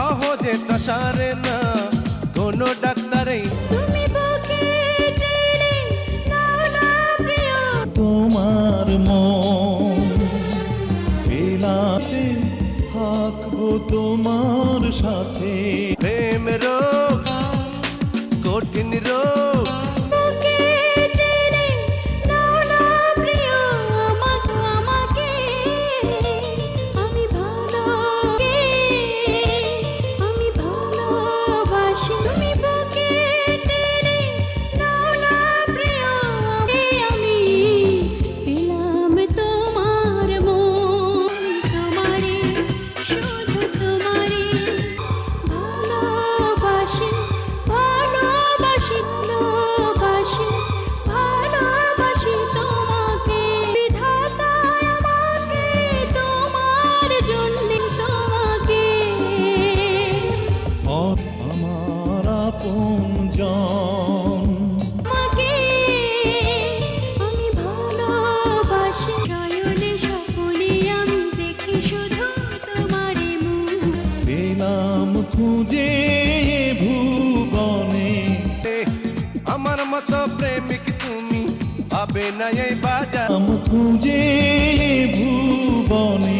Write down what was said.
পারে না। কোনো ডাক্তারেই তুমি বুকে টেনে নাও না প্রিয়। তোমার মন পেলাতে থাকব তোমার সাথে। প্রেম রোগ কঠিন রোগ মতো প্রেমিক তুমি পাবে না এই বাজার। খুঁজে ভুবনে